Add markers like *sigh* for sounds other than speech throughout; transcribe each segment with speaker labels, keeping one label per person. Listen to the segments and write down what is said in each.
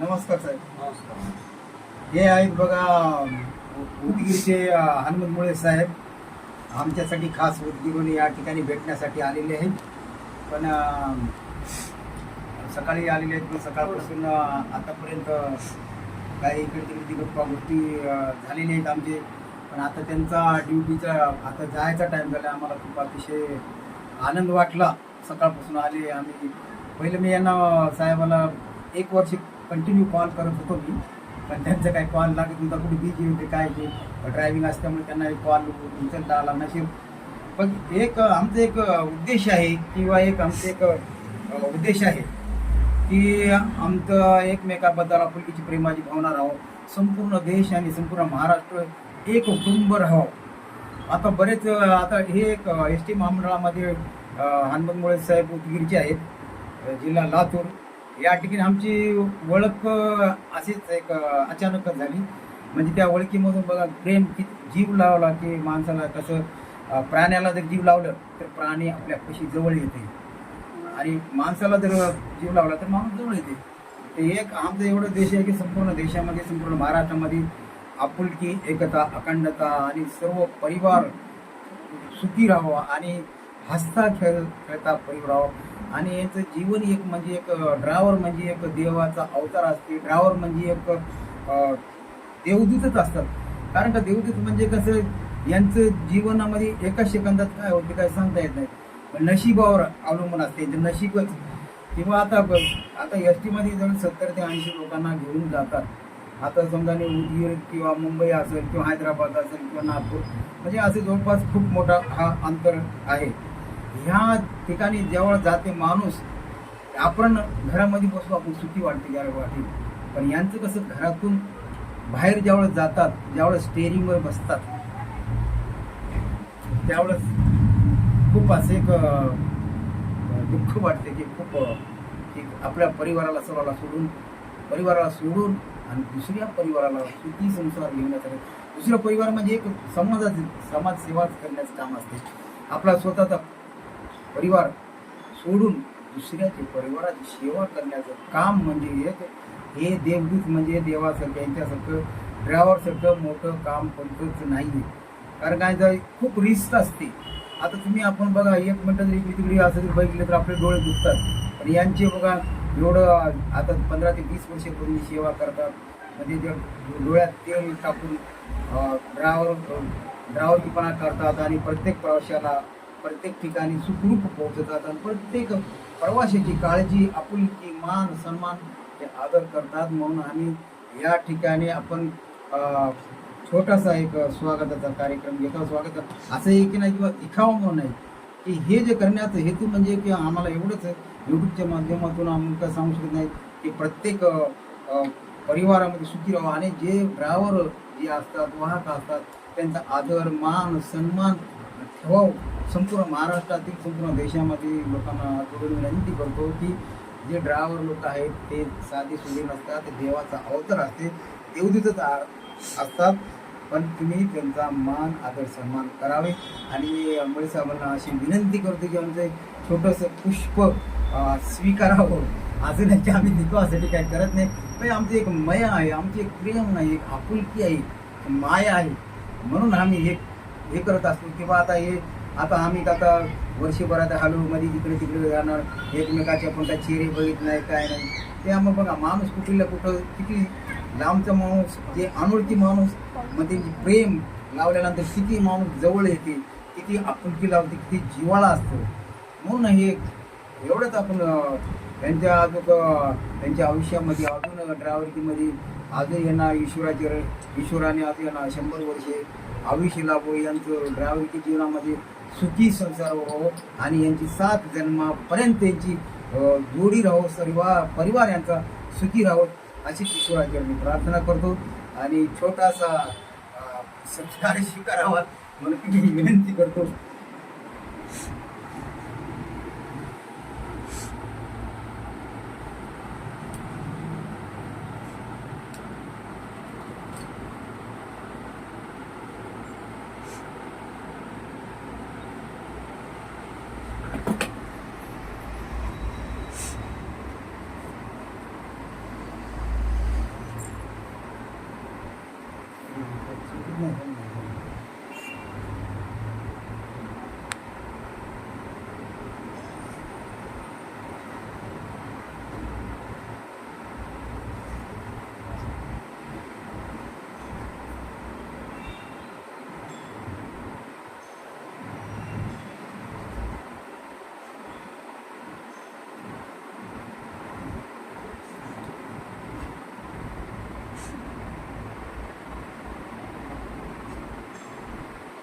Speaker 1: नमस्कार साहेब. हे आहेत बघा उदगीरचे हनुमंत मुळे साहेब. आमच्यासाठी खास उदगीरून या ठिकाणी भेटण्यासाठी आलेले आहेत. पण सकाळी आलेले आहेत पण सकाळपासून आतापर्यंत काही इकडे तिकडे गप्पा गोष्टी अ, झालेल्या आहेत आमचे. पण आता त्यांचा ड्युटीचा आता जायचा टाईम झाला आम्हाला खूप अतिशय आनंद वाटला. सकाळपासून आले आम्ही. पहिले मी यांना साहेबाला एक वर्ष कंटिन्यू कॉल करत होतो मी. पण त्यांचं काही कॉल लागत नव्हता. कुठे बिझी होते काय ते. ड्रायव्हिंग असल्यामुळे त्यांना एक कॉल उचलता आला नसेल. पण एक आमचं एक उद्देश आहे किंवा एक आमचं एक उद्देश आहे की आमचं एकमेकाबद्दल आपुलकीची प्रेमाची भावना राहावं. संपूर्ण देश आणि संपूर्ण महाराष्ट्र एक कुटुंब राहावं. आता बरेच आता हे एक एस टी महामंडळामध्ये अ, हनुमंतमुळे साहेब उदगीरचे आहेत. जिल्हा लातूर या ठिकाणी आमची ओळख अशीच एक अचानकच झाली. म्हणजे त्या ओळखीमधून बघा प्रेम किती जीव लावला की माणसाला कसं प्राण्याला जर जीव लावलं तर प्राणी आपल्या कशी जवळ येते. आणि माणसाला जर जीव लावला तर माणूस जवळ येते. ते एक आमचं एवढं देश आहे की संपूर्ण देशामध्ये संपूर्ण महाराष्ट्रामध्ये आपुलकी एकता अखंडता आणि सर्व परिवार सुखी राहावा आणि हसता खेळ खेळता परिवार राहावा. आणि यांचं जीवन एक म्हणजे एक ड्रायव्हर म्हणजे एक देवाचा अवतार असते. ड्रायव्हर म्हणजे एक देवदूतच असतात. कारण का देवदूत म्हणजे कसं यांचं जीवनामध्ये एका सेकंदात काय होते काय सांगता येत नाही. पण नशिबावर अवलंबून असते. नशीबच. किंवा आता आता एस टीमध्ये जर सत्तर ते ऐंशी लोकांना घेऊन जातात. आता समजा उदगीर किंवा मुंबई असेल किंवा हैदराबाद असेल किंवा नागपूर म्हणजे असे जवळपास खूप मोठा हा अंतर आहे. ह्या ठिकाणी जेव्हा जाते माणूस आपण घरामध्ये बसतो आपण सुखी वाटते ज्यावेळेस वाटेल. पण यांचं कसं घरातून बाहेर ज्यावेळेस जातात ज्यावेळेस स्टेअरिंगवर बसतात त्यावेळेस खूप असं एक दुःख वाटते की खूप एक आपल्या परिवाराला सर्वाला सोडून परिवाराला सोडून आणि दुसऱ्या परिवाराला सुखी संसार घेण्यासाठी दुसरा परिवार म्हणजे एक समाजाचे समाजसेवाच करण्याचं काम असते. आपला स्वतःचा परिवार सोडून दुसऱ्याचे परिवाराची सेवा करण्याचं काम म्हणजे एक हे देवदूत म्हणजे देवासारखं यांच्यासारखं ड्रायव्हरसारखं मोठं काम कोणतंच नाही आहे कारण काय तर खूप रिस्क असते. आता तुम्ही आपण बघा एक मिनटं जरी इकडे तिकडे असं जरी बघितलं तर आपले डोळे दुखतात. पण यांचे बघा एवढं आता पंधरा ते वीस वर्षापूर्वी सेवा करतात. म्हणजे ते डोळ्यात तेल टाकून ड्रायव्हर ड्रायव्हरकीपणा करतात आणि प्रत्येक प्रवाशाला प्रत्येक ठिकाणी सुखरूप पोहोचतात आणि प्रत्येक प्रवाशाची काळजी आपुलकी मान सन्मान हे आदर करतात म्हणून आम्ही या ठिकाणी आपण छोटासा एक स्वागताचा कार्यक्रम घेतो स्वागत असं आहे की नाही किंवा दिखावा म्हणून नाही की हे जे करण्याचा हेतू म्हणजे की आम्हाला एवढंच यूट्यूबच्या माध्यमातून आम्ही काय सांगू शकत नाही की प्रत्येक परिवारामध्ये सुखी राहावं आणि जे ड्रायव्हर जे असतात वाहक असतात त्यांचा आदर मान सन्मान ठेवावं. संपूर्ण महाराष्ट्रातील संपूर्ण देशामध्ये लोकांना जोडून विनंती करतो की जे ड्रायव्हर लोक आहेत ते साधी सुधी नसतात ते देवाचा अवतार असते देवदूतच असतात. पण तुम्ही त्यांचा मान आदर सन्मान करावे. आणि मुळे साहेबांना अशी विनंती करतो की आमचं एक छोटंसं पुष्प स्वीकारावं. स्वीकारावं अजून की आम्ही दिखावासाठी काही करत नाही. पण आमची एक मया आहे आमची एक प्रेम नाही एक आपुलकी आहे माया आहे. म्हणून आम्ही हे हे करत असतो. किंवा आता हे आता आम्ही आता वर्षभरात हळूमध्ये मध्ये इकडे तिकडे जाणार एकमेकाच्या पण काय चेहरे बघित नाही काय नाही. ते आम्ही बघा माणूस कुठल्या कुठं किती लांबचा माणूस जे अनोळखी माणूस मग त्यांची प्रेम लावल्यानंतर किती माणूस जवळ येते किती आपुलकी लावते किती जिवाळा असतो. म्हणून हे एवढंच आपण त्यांच्या अजून त्यांच्या आयुष्यामध्ये अजून ड्रायव्हरकीमध्ये अजून यांना ईश्वराचे ईश्वराने अजून यांना शंभर वर्षे आयुष्य लाभो यांचं ड्रायव्हरकी जीवनामध्ये सुखी संसार व्हावं आणि यांची सात जन्मापर्यंत यांची जोडी राहो सर्व परिवार यांचा सुखी राहो अशी ईश्वराची मी प्रार्थना करतो. आणि छोटासा सत्कार स्वीकारावा म्हणून मी विनंती करतो.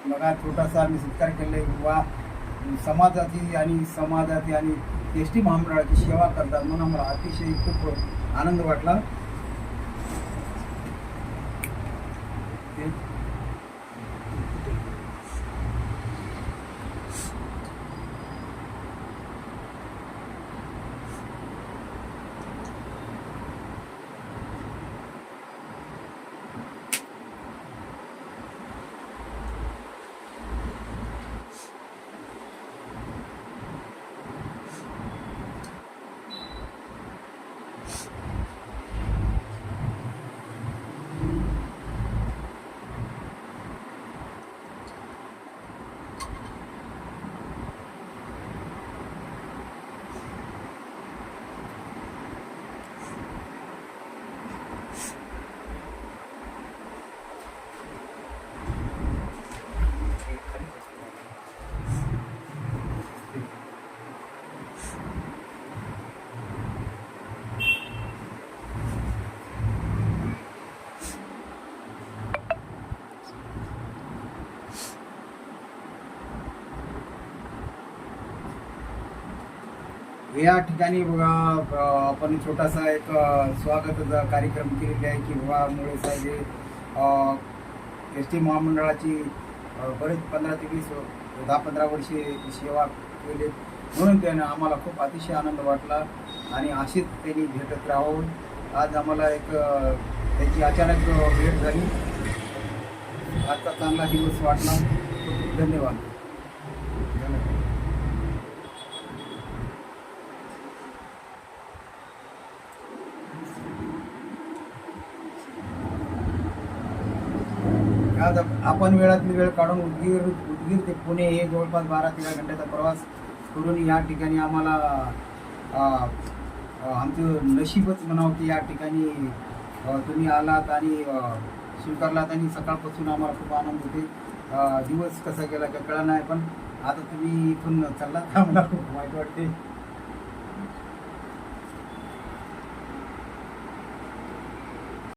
Speaker 1: बघा छोटासा आम्ही सत्कार केले वा समाजाची आणि समाजाची आणि एस टी महामंडळाची सेवा करतात म्हणून आम्हाला अतिशय खूप आनंद वाटला ते- या ठिकाणी बघा आपण छोटासा एक स्वागत स्वागताचा कार्यक्रम केलेला आहे की बाबा मुळे साहेब हे एस टी महामंडळाची बरेच पंधरा ते वीस दहा पंधरा वर्षे सेवा केली म्हणून त्यानं आम्हाला खूप अतिशय आनंद वाटला आणि अशीच त्यांनी भेटत राहावं आज आम्हाला एक त्याची अचानक भेट झाली. आजचा चांगला दिवस वाटला. धन्यवाद. धन्यवाद. आज आपण वेळात वेळ काढून उदगीर उदगीर ते पुणे हे जवळपास बारा तेरा घंट्याचा प्रवास करून या ठिकाणी आम्हाला आमचं नशीबच म्हणावं की या ठिकाणी तुम्ही आलात आणि स्वीकारलात आणि सकाळपासून आम्हाला खूप आनंद होते दिवस कसा गेला का कळा नाही पण आता तुम्ही इथून चाललात आम्हाला खूप *laughs* वाईट वाटते